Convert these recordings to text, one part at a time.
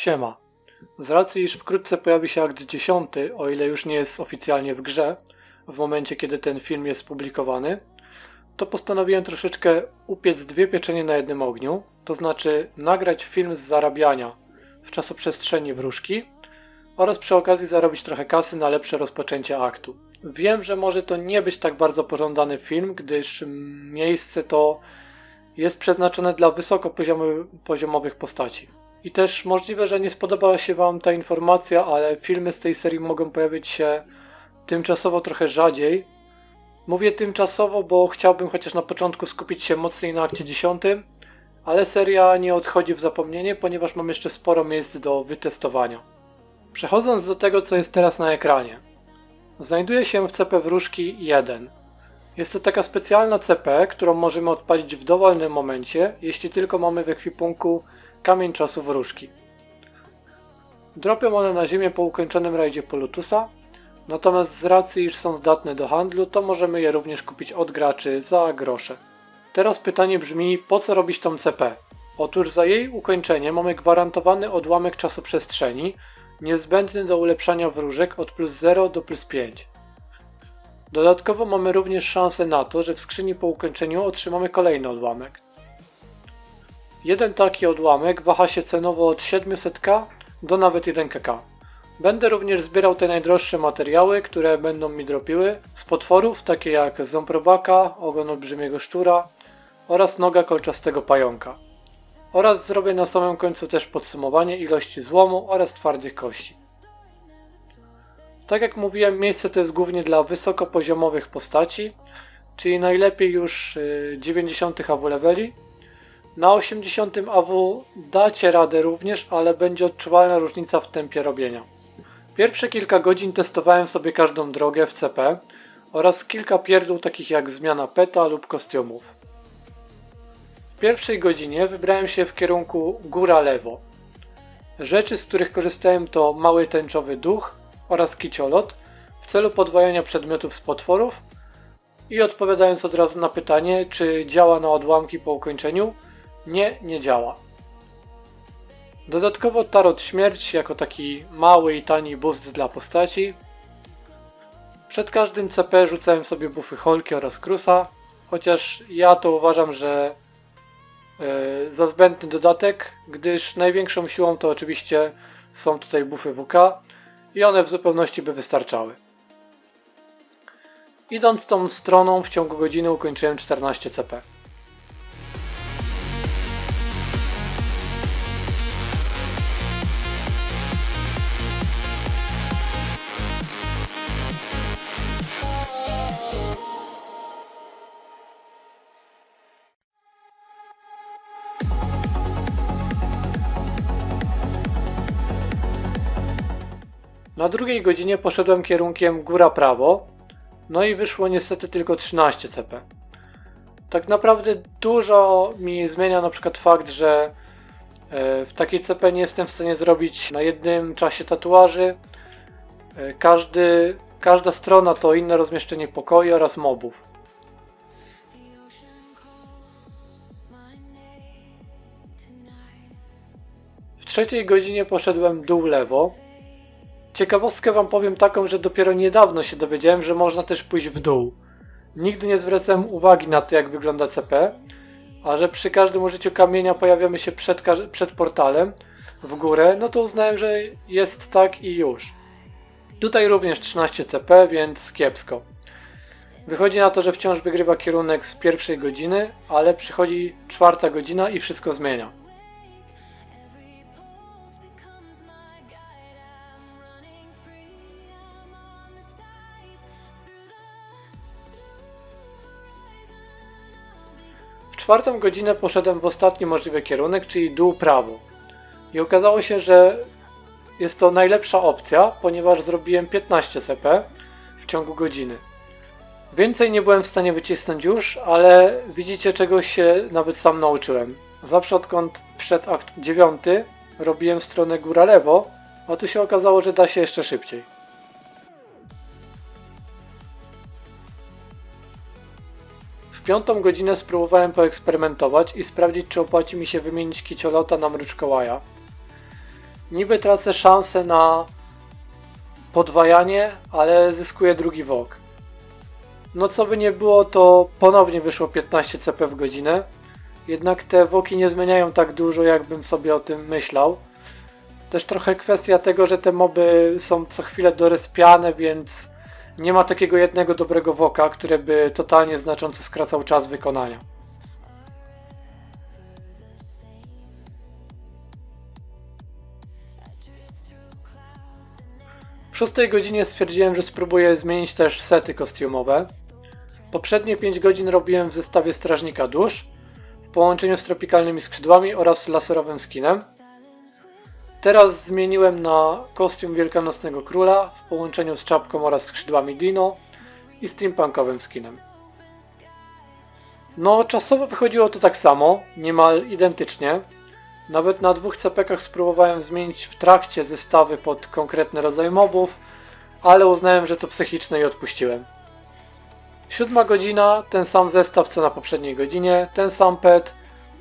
Siema. Z racji, iż wkrótce pojawi się akt 10, o ile już nie jest oficjalnie w grze, w momencie kiedy ten film jest publikowany, to postanowiłem troszeczkę upiec dwie pieczenie na jednym ogniu, to znaczy nagrać film z zarabiania w czasoprzestrzeni wróżki oraz przy okazji zarobić trochę kasy na lepsze rozpoczęcie aktu. Wiem, że może to nie być tak bardzo pożądany film, gdyż miejsce to jest przeznaczone dla wysokopoziomowych postaci. I też możliwe, że nie spodobała się Wam ta informacja, ale filmy z tej serii mogą pojawić się tymczasowo trochę rzadziej. Mówię tymczasowo, bo chciałbym chociaż na początku skupić się mocniej na akcie 10, ale seria nie odchodzi w zapomnienie, ponieważ mam jeszcze sporo miejsc do wytestowania. Przechodząc do tego, co jest teraz na ekranie. Znajduje się w CP Wróżki 1. Jest to taka specjalna CP, którą możemy odpalić w dowolnym momencie, jeśli tylko mamy w ekwipunku kamień czasu wróżki. Dropią one na ziemię po ukończonym rajdzie Polutusa, natomiast z racji, iż są zdatne do handlu, to możemy je również kupić od graczy za grosze. Teraz pytanie brzmi, po co robić tą CP? Otóż za jej ukończenie mamy gwarantowany odłamek czasoprzestrzeni, niezbędny do ulepszania wróżek od plus 0 do plus 5. Dodatkowo mamy również szansę na to, że w skrzyni po ukończeniu otrzymamy kolejny odłamek. Jeden taki odłamek waha się cenowo od 700k do nawet 1kk. Będę również zbierał te najdroższe materiały, które będą mi dropiły z potworów, takie jak ząb robaka, ogon olbrzymiego szczura oraz noga kolczastego pająka. Oraz zrobię na samym końcu też podsumowanie ilości złomu oraz twardych kości. Tak jak mówiłem, miejsce to jest głównie dla wysokopoziomowych postaci, czyli najlepiej już y, 90 AW leveli. Na 80 AW dacie radę również, ale będzie odczuwalna różnica w tempie robienia. Pierwsze kilka godzin testowałem sobie każdą drogę w CP oraz kilka pierdół takich jak zmiana peta lub kostiumów. W pierwszej godzinie wybrałem się w kierunku góra lewo. Rzeczy, z których korzystałem to mały tęczowy duch oraz kiciolot w celu podwajania przedmiotów z potworów i odpowiadając od razu na pytanie, czy działa na odłamki po ukończeniu, nie, nie działa. Dodatkowo Tarot Śmierć jako taki mały i tani boost dla postaci. Przed każdym CP rzucałem sobie buffy Holki oraz Krusa, chociaż ja to uważam, że e, za zbędny dodatek, gdyż największą siłą to oczywiście są tutaj buffy WK i one w zupełności by wystarczały. Idąc tą stroną w ciągu godziny ukończyłem 14 CP. Na drugiej godzinie poszedłem kierunkiem góra prawo, no i wyszło niestety tylko 13 CP. Tak naprawdę dużo mi zmienia na przykład fakt, że e, w takiej CP nie jestem w stanie zrobić na jednym czasie tatuaży. E, Każdy, każda strona to inne rozmieszczenie pokoi oraz mobów. W trzeciej godzinie poszedłem dół lewo. Ciekawostkę wam powiem taką, że dopiero niedawno się dowiedziałem, że można też pójść w dół. Nigdy nie zwracałem uwagi na to, jak wygląda CP, a że przy każdym użyciu kamienia pojawiamy się przed, przed portalem w górę, no to uznałem, że jest tak i już. Tutaj również 13 CP, więc kiepsko. Wychodzi na to, że wciąż wygrywa kierunek z pierwszej godziny, ale przychodzi czwarta godzina i wszystko zmienia. Czwartą godzinę poszedłem w ostatni możliwy kierunek, czyli dół prawo. I okazało się, że jest to najlepsza opcja, ponieważ zrobiłem 15 CP w ciągu godziny. Więcej nie byłem w stanie wycisnąć już, ale widzicie czegoś się nawet sam nauczyłem. Zawsze odkąd wszedł akt 9 robiłem w stronę góra lewo, a tu się okazało, że da się jeszcze szybciej. W piątą godzinę spróbowałem poeksperymentować i sprawdzić, czy opłaci mi się wymienić kiciolota na mruczkołaja. niby tracę szansę na podwajanie, ale zyskuję drugi wok. No co by nie było, to ponownie wyszło 15 CP w godzinę. Jednak te woki nie zmieniają tak dużo, jakbym sobie o tym myślał. Też trochę kwestia tego, że te moby są co chwilę dorespiane, więc nie ma takiego jednego dobrego woka, który by totalnie znacząco skracał czas wykonania. W szóstej godzinie stwierdziłem, że spróbuję zmienić też sety kostiumowe. Poprzednie 5 godzin robiłem w zestawie Strażnika Dusz, w połączeniu z tropikalnymi skrzydłami oraz laserowym skinem. Teraz zmieniłem na kostium Wielkanocnego Króla w połączeniu z czapką oraz skrzydłami Dino i steampunkowym skinem. No, czasowo wychodziło to tak samo, niemal identycznie. Nawet na dwóch cepekach spróbowałem zmienić w trakcie zestawy pod konkretny rodzaj mobów, ale uznałem, że to psychiczne i odpuściłem. Siódma godzina, ten sam zestaw co na poprzedniej godzinie, ten sam pet,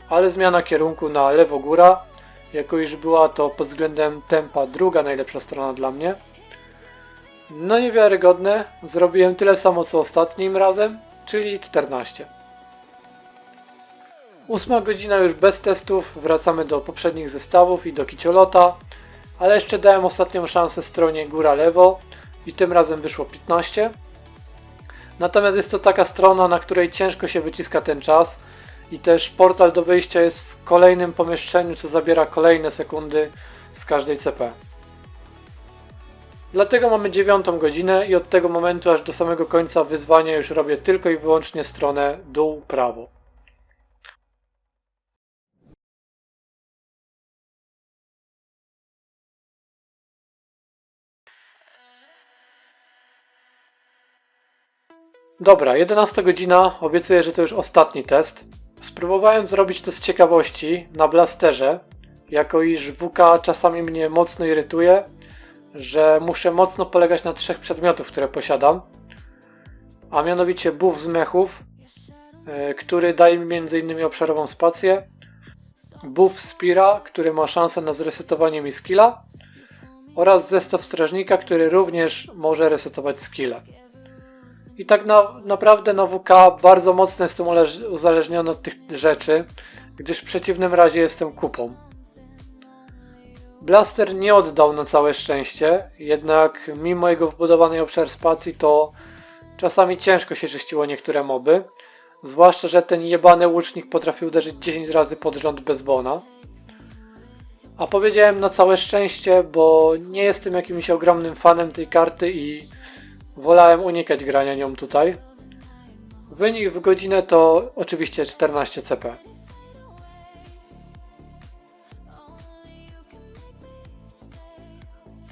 ale zmiana kierunku na lewo góra, jako iż była to pod względem tempa druga najlepsza strona dla mnie. No niewiarygodne, zrobiłem tyle samo co ostatnim razem, czyli 14. Ósma godzina już bez testów, wracamy do poprzednich zestawów i do kiciolota, ale jeszcze dałem ostatnią szansę stronie góra-lewo i tym razem wyszło 15. Natomiast jest to taka strona, na której ciężko się wyciska ten czas i też portal do wyjścia jest w kolejnym pomieszczeniu, co zabiera kolejne sekundy z każdej CP. Dlatego mamy dziewiątą godzinę i od tego momentu aż do samego końca wyzwania już robię tylko i wyłącznie stronę dół-prawo. Dobra, 11 godzina, obiecuję, że to już ostatni test. Spróbowałem zrobić to z ciekawości na blasterze, jako iż WK czasami mnie mocno irytuje, że muszę mocno polegać na trzech przedmiotów, które posiadam, a mianowicie buff z mechów, e, który daje mi m.in. obszarową spację, buff Spira, który ma szansę na zresetowanie mi skilla oraz zestaw strażnika, który również może resetować skille. I tak na, naprawdę na WK bardzo mocno jestem uzależniony od tych rzeczy, gdyż w przeciwnym razie jestem kupą. Blaster nie oddał na całe szczęście, jednak mimo jego wbudowanej obszar spacji to czasami ciężko się czyściło niektóre moby. Zwłaszcza, że ten jebany łucznik potrafił uderzyć 10 razy pod rząd bez bona. A powiedziałem na całe szczęście, bo nie jestem jakimś ogromnym fanem tej karty i Wolałem unikać grania nią tutaj. Wynik w godzinę to oczywiście 14 CP.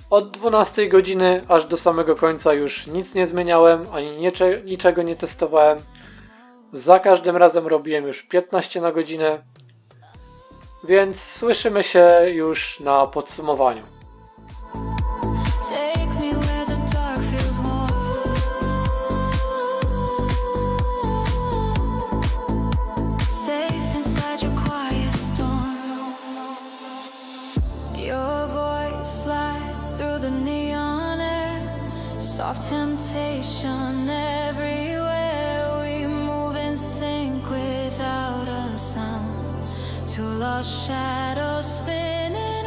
Od 12 godziny aż do samego końca już nic nie zmieniałem, ani niczego nie testowałem. Za każdym razem robiłem już 15 na godzinę, więc słyszymy się już na podsumowaniu. Soft temptation everywhere. We move in sync without a sound. Lost shadows spinning.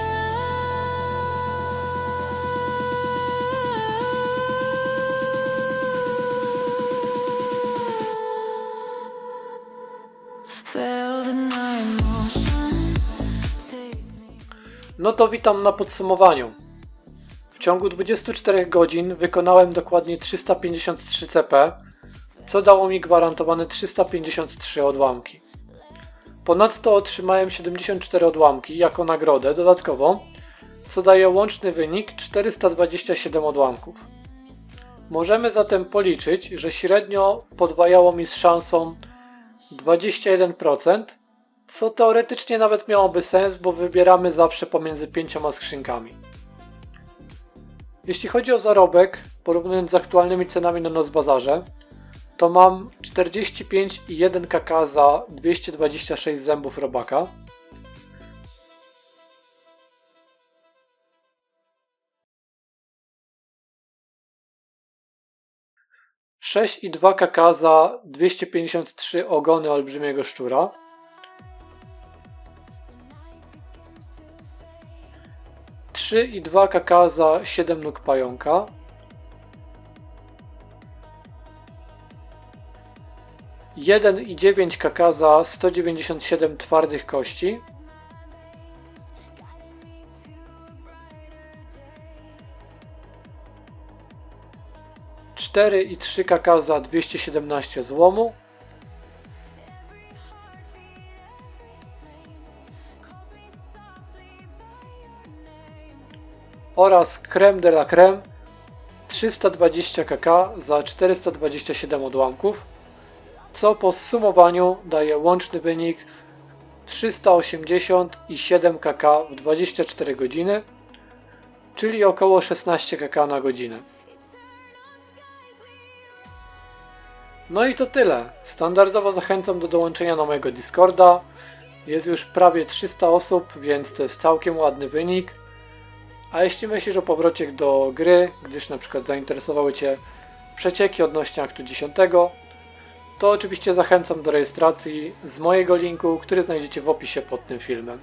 No to witam na podsumowaniu. W ciągu 24 godzin wykonałem dokładnie 353 CP, co dało mi gwarantowane 353 odłamki. Ponadto otrzymałem 74 odłamki jako nagrodę dodatkową, co daje łączny wynik 427 odłamków. Możemy zatem policzyć, że średnio podwajało mi z szansą 21%, co teoretycznie nawet miałoby sens, bo wybieramy zawsze pomiędzy pięcioma skrzynkami. Jeśli chodzi o zarobek, porównując z aktualnymi cenami na Nozbazarze, to mam 45,1 kk za 226 zębów robaka. Sześć i dwa kk za 253 ogony olbrzymiego szczura. Trzy i 2 kk za 7 nóg pająka. Jeden i 9 kk za 197 twardych kości. 4 i 3 kk za 217 złomu. Oraz creme de la creme 320 kk za 427 odłamków, co po zsumowaniu daje łączny wynik 387 kk w 24 godziny, czyli około 16 kk na godzinę. No i to tyle. Standardowo zachęcam do dołączenia na mojego Discorda. Jest już prawie 300 osób, więc to jest całkiem ładny wynik. A jeśli myślisz o powrocie do gry, gdyż na przykład zainteresowały Cię przecieki odnośnie aktu 10, to oczywiście zachęcam do rejestracji z mojego linku, który znajdziecie w opisie pod tym filmem.